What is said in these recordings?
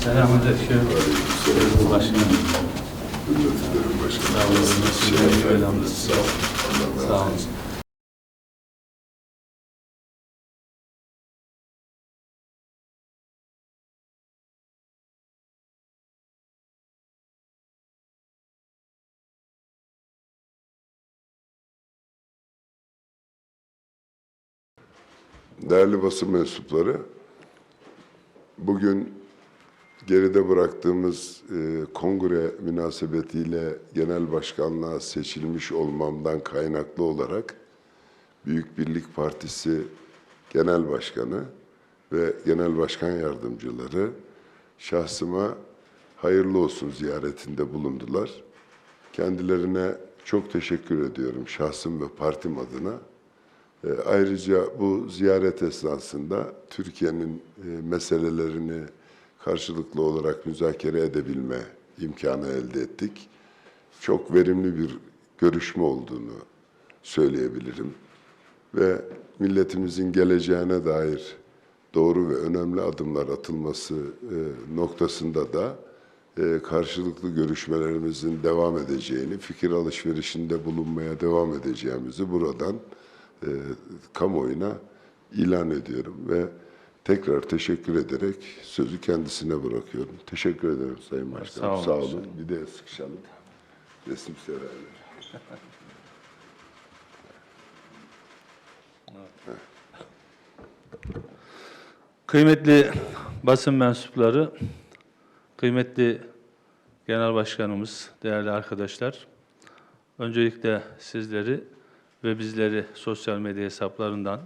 Selamünaleyküm. Sayın Başkanım. Hürmetlerim başkanım. Sağ olun. Sağ olun. Sağ. Değerli basın mensupları, bugün geride bıraktığımız e, kongre münasebetiyle genel başkanlığa seçilmiş olmamdan kaynaklı olarak Büyük Birlik Partisi Genel Başkanı ve Genel Başkan Yardımcıları şahsıma hayırlı olsun ziyaretinde bulundular. Kendilerine çok teşekkür ediyorum şahsım ve partim adına. E, Ayrıca bu ziyaret esnasında Türkiye'nin e, meselelerini karşılıklı olarak müzakere edebilme imkanı elde ettik. Çok verimli bir görüşme olduğunu söyleyebilirim. Ve milletimizin geleceğine dair doğru ve önemli adımlar atılması e, noktasında da e, karşılıklı görüşmelerimizin devam edeceğini, fikir alışverişinde bulunmaya devam edeceğimizi buradan e, kamuoyuna ilan ediyorum ve tekrar teşekkür ederek sözü kendisine bırakıyorum. Teşekkür ederim Sayın Başkanım. olun. Sağ olun. Bir de sıkışalım. Resim severler. Kıymetli basın mensupları, kıymetli Genel Başkanımız, değerli arkadaşlar. Öncelikle sizleri ve bizleri sosyal medya hesaplarından,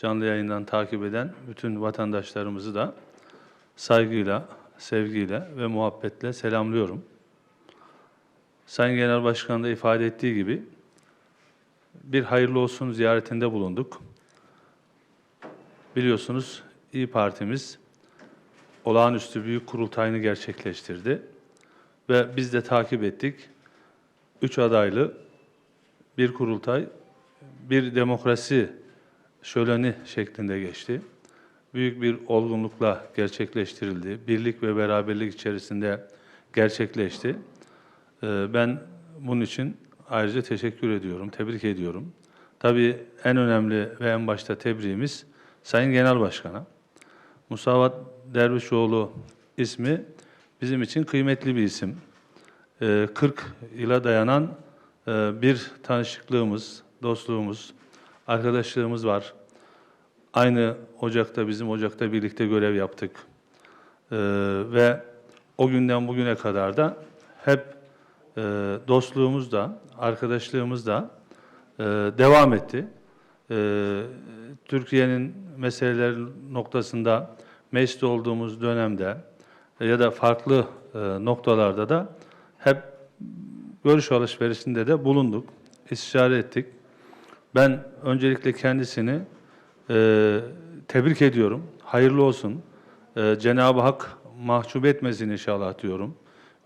canlı yayından takip eden bütün vatandaşlarımızı da saygıyla, sevgiyle ve muhabbetle selamlıyorum. Sayın Genel Başkan da ifade ettiği gibi bir hayırlı olsun ziyaretinde bulunduk. Biliyorsunuz İyi Partimiz olağanüstü büyük kurultayını gerçekleştirdi ve biz de takip ettik. Üç adaylı bir kurultay, bir demokrasi şöleni şeklinde geçti. Büyük bir olgunlukla gerçekleştirildi. Birlik ve beraberlik içerisinde gerçekleşti. Ee, Ben bunun için ayrıca teşekkür ediyorum, tebrik ediyorum. Tabii en önemli ve en başta tebriğimiz Sayın Genel Başkan'a. Musavat Dervişoğlu ismi bizim için kıymetli bir isim. Ee, 40 yıla dayanan e, bir tanışıklığımız, dostluğumuz, arkadaşlığımız var. Aynı ocakta, bizim ocakta birlikte görev yaptık. Ee, ve o günden bugüne kadar da hep e, dostluğumuz da, arkadaşlığımız da e, devam etti. E, Türkiye'nin meseleleri noktasında mecliste olduğumuz dönemde e, ya da farklı e, noktalarda da hep görüş alışverişinde de bulunduk, istişare ettik. Ben öncelikle kendisini e, tebrik ediyorum. Hayırlı olsun. E, Cenab-ı Hak mahcup etmesin inşallah diyorum.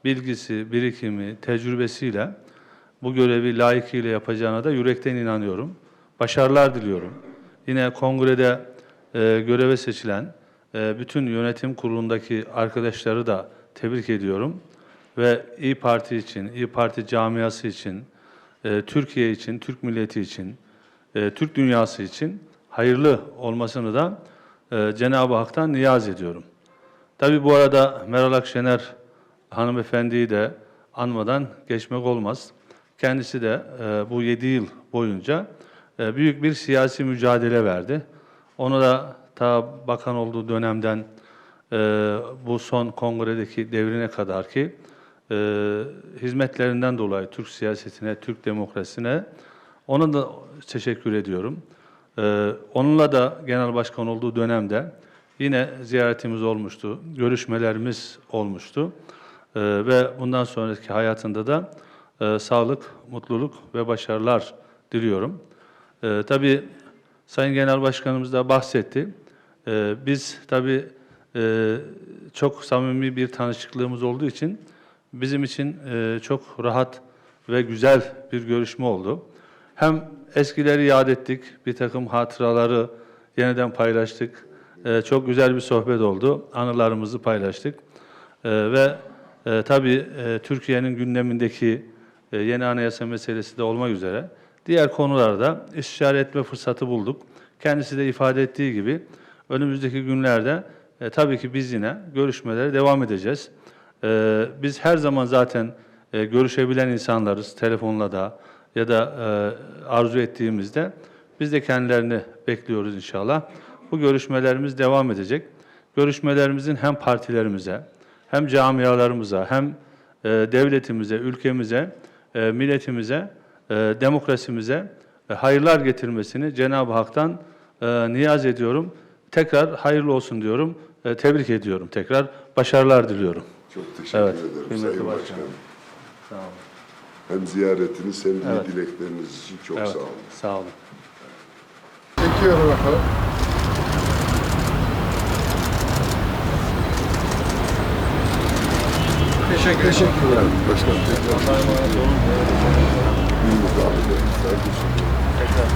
Bilgisi, birikimi, tecrübesiyle bu görevi layıkıyla yapacağına da yürekten inanıyorum. Başarılar diliyorum. Yine kongrede e, göreve seçilen e, bütün yönetim kurulundaki arkadaşları da tebrik ediyorum. Ve İyi Parti için, İyi Parti camiası için, e, Türkiye için, Türk milleti için, e, Türk dünyası için hayırlı olmasını da e, Cenab-ı Hak'tan niyaz ediyorum. Tabii bu arada Meral Akşener hanımefendiyi de anmadan geçmek olmaz. Kendisi de e, bu 7 yıl boyunca e, büyük bir siyasi mücadele verdi. Onu da ta bakan olduğu dönemden e, bu son kongredeki devrine kadar ki e, hizmetlerinden dolayı Türk siyasetine, Türk demokrasisine ona da teşekkür ediyorum. E, onunla da genel başkan olduğu dönemde yine ziyaretimiz olmuştu, görüşmelerimiz olmuştu. E, ve bundan sonraki hayatında da e, sağlık, mutluluk ve başarılar diliyorum. E, tabii Sayın Genel Başkanımız da bahsetti. Biz tabii e, çok samimi bir tanışıklığımız olduğu için bizim için e, çok rahat ve güzel bir görüşme oldu. Hem eskileri yad ettik, bir takım hatıraları yeniden paylaştık. E, çok güzel bir sohbet oldu, anılarımızı paylaştık. E, ve e, tabii e, Türkiye'nin gündemindeki e, yeni anayasa meselesi de olmak üzere diğer konularda istişare etme fırsatı bulduk. Kendisi de ifade ettiği gibi önümüzdeki günlerde e, tabii ki biz yine görüşmelere devam edeceğiz. E, biz her zaman zaten e, görüşebilen insanlarız telefonla da ya da e, arzu ettiğimizde biz de kendilerini bekliyoruz inşallah. Bu görüşmelerimiz devam edecek. Görüşmelerimizin hem partilerimize hem camialarımıza hem e, devletimize, ülkemize, e, milletimize, e, demokrasimize e, hayırlar getirmesini Cenab-ı Hak'tan e, niyaz ediyorum. Tekrar hayırlı olsun diyorum. E, tebrik ediyorum. Tekrar başarılar diliyorum. Çok teşekkür Evet, ederim Sayın başkanım. Başkanım. Sağ olun. Hem ziyaretiniz hem iyi Evet. dilekleriniz için çok Evet, sağ olun. sağ olun. Çekiyorum efendim. Teşekkür ederim. Teşekkürler. Başkanım tekrar. Allah'a emanet olun. Saygı sunuyorum. Tekrar.